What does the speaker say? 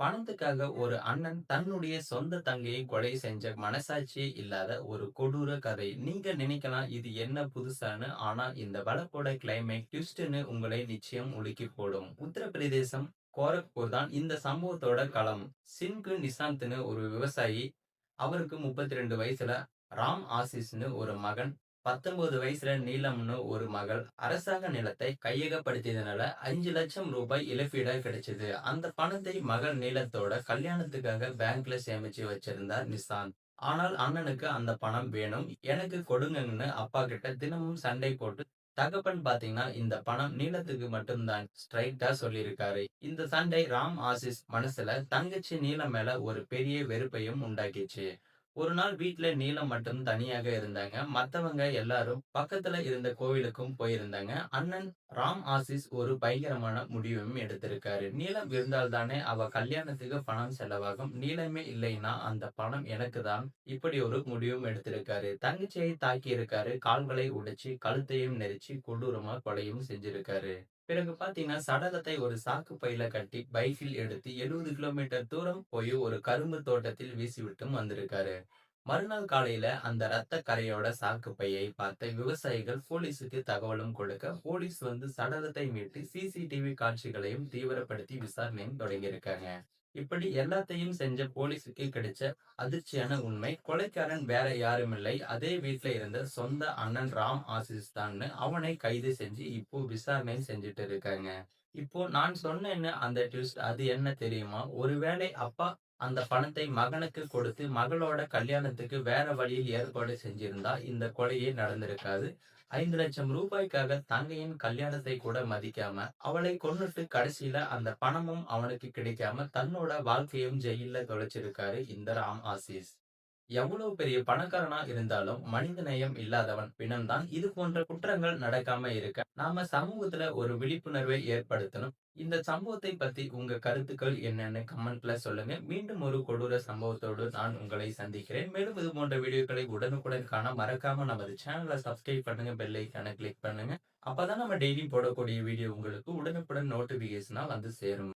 பணத்துக்காக ஒரு அண்ணன் தன்னுடைய சொந்த தங்கையை கொலை செஞ்ச மனசாட்சியே இல்லாத ஒரு கொடூர கதை. நீங்க நினைக்கலாம் இது என்ன புதுசானு ஆனா இந்த வழக்கோட கிளைமேக்ஸ் ட்விஸ்ட்ன்னு உங்களை நிச்சயம் உலுக்கி போடும். உத்தரப்பிரதேசம் கோரக்பூர் தான் இந்த சம்பவத்தோட களம். சின்கு நிசாந்த்னு ஒரு விவசாயி. அவருக்கு 32 வயசுல ராம் ஆசிஸ்னு ஒரு மகன், 19 வயசுல நீலம்னு ஒரு மகள். அரசாங்க நிலத்தை கையகப்படுத்தியதுனால அஞ்சு லட்சம் ரூபாய் இழப்பீடா கிடைச்சது. அந்த பணத்தை மகள் நீலத்தோட கல்யாணத்துக்காக பேங்க்ல சேமிச்சு வச்சிருந்தார் நிசாந்த் ஆனால் அண்ணனுக்கு அந்த பணம் வேணும். எனக்கு கொடுங்கன்னு அப்பா கிட்ட தினமும் சண்டை போட்டு தகப்பன் பாத்தீங்கன்னா இந்த பணம் நீளத்துக்கு மட்டும் தான் ஸ்ட்ரைட்டா சொல்லியிருக்காரு. இந்த சண்டை ராம் ஆசிஸ் மனசுல தங்கச்சி நீளம் மேல ஒரு பெரிய வெறுப்பையும் உண்டாக்கிச்சு. ஒரு நாள் வீட்டுல நீலம் மட்டும் தனியாக இருந்தாங்க. மத்தவங்க எல்லாரும் பக்கத்துல இருந்த கோவிலுக்கும் போயிருந்தாங்க. அண்ணன் ராம் ஆசிஸ் ஒரு பயங்கரமான முடிவும் எடுத்திருக்காரு. நீலம் இருந்தால் தானே அவ கல்யாணத்துக்கு பணம் செலவாகும். நீலமே இல்லைன்னா அந்த பணம் எனக்கு தான். இப்படி ஒரு முடிவும் எடுத்திருக்காரு. தங்கச்சியை தாக்கி இருக்காரு கால்களை உடைச்சு கழுத்தையும் நெரிச்சு கொடூரமா கொலையும் செஞ்சிருக்காரு. பிறகு பாத்தீங்கன்னா சடலத்தை ஒரு சாக்கு பையில கட்டி பைக்கில் எடுத்து 70 கிலோமீட்டர் தூரம் போய் ஒரு கரும்பு தோட்டத்தில் வீசிவிட்டும் வந்திருக்காரு. மறுநாள் காலையில அந்த ரத்த கரையோட சாக்கு பையை பார்த்த விவசாயிகள் போலீஸுக்கு தகவலும் கொடுக்க, போலீஸ் வந்து சடலத்தை மீட்டு சிசிடிவி காட்சிகளையும் தீவிரப்படுத்தி விசாரணையும் தொடங்கியிருக்காங்க. இப்படி எல்லாத்தையும் செஞ்ச போலீஸுக்கு கிடைச்ச அதிர்ச்சியான உண்மை கொலைக்காரன் வேற யாருமில்லை. அதே வீட்டுல இருந்த சொந்த அண்ணன் ராம் ஆசிஸ் தான் அவனை கைது செஞ்சு இப்போ விசாரணை செஞ்சுட்டு இருக்காங்க. இப்போ நான் சொன்னேன்னு அந்த ட்விஸ்ட் அது என்ன தெரியுமா? ஒருவேளை அப்பா அந்த பணத்தை மகனுக்கு கொடுத்து மகளோட கல்யாணத்துக்கு வேற வழியில் ஏற்பாடு செஞ்சிருந்தா இந்த கொலையே நடந்திருக்காது. ஐந்து லட்சம் ரூபாய்க்காக தங்கையின் கல்யாணத்தை கூட மதிக்காம அவளை கொன்னுட்டு கடைசியில அந்த பணமும் அவனுக்கு கிடைக்காம தன்னோட வாழ்க்கையும் ஜெயில தொலைச்சிருக்காரு இந்த ராம் ஆசிஸ். எவ்வளவு பெரிய பணக்காரனா இருந்தாலும் மனித நேயம் இல்லாதவன் பிணம்தான். இது போன்ற குற்றங்கள் நடக்காம இருக்க நாம சமூகத்துல ஒரு விழிப்புணர்வை ஏற்படுத்தணும். இந்த சம்பவத்தை பத்தி உங்க கருத்துக்கள் என்னன்னு கமெண்ட்ல சொல்லுங்க. மீண்டும் ஒரு கொடூர சம்பவத்தோடு நான் உங்களை சந்திக்கிறேன். மேலும் இது போன்ற வீடியோக்களை உடனுக்குடன் காண மறக்காம நமது சேனலை சப்ஸ்கிரைப் பண்ணுங்க. பெல் ஐகானை கிளிக் பண்ணுங்க. அப்பதான் நம்ம டெய்லி போடக்கூடிய வீடியோ உங்களுக்கு உடனுக்குடன் நோட்டிபிகேஷனா வந்து சேரும்.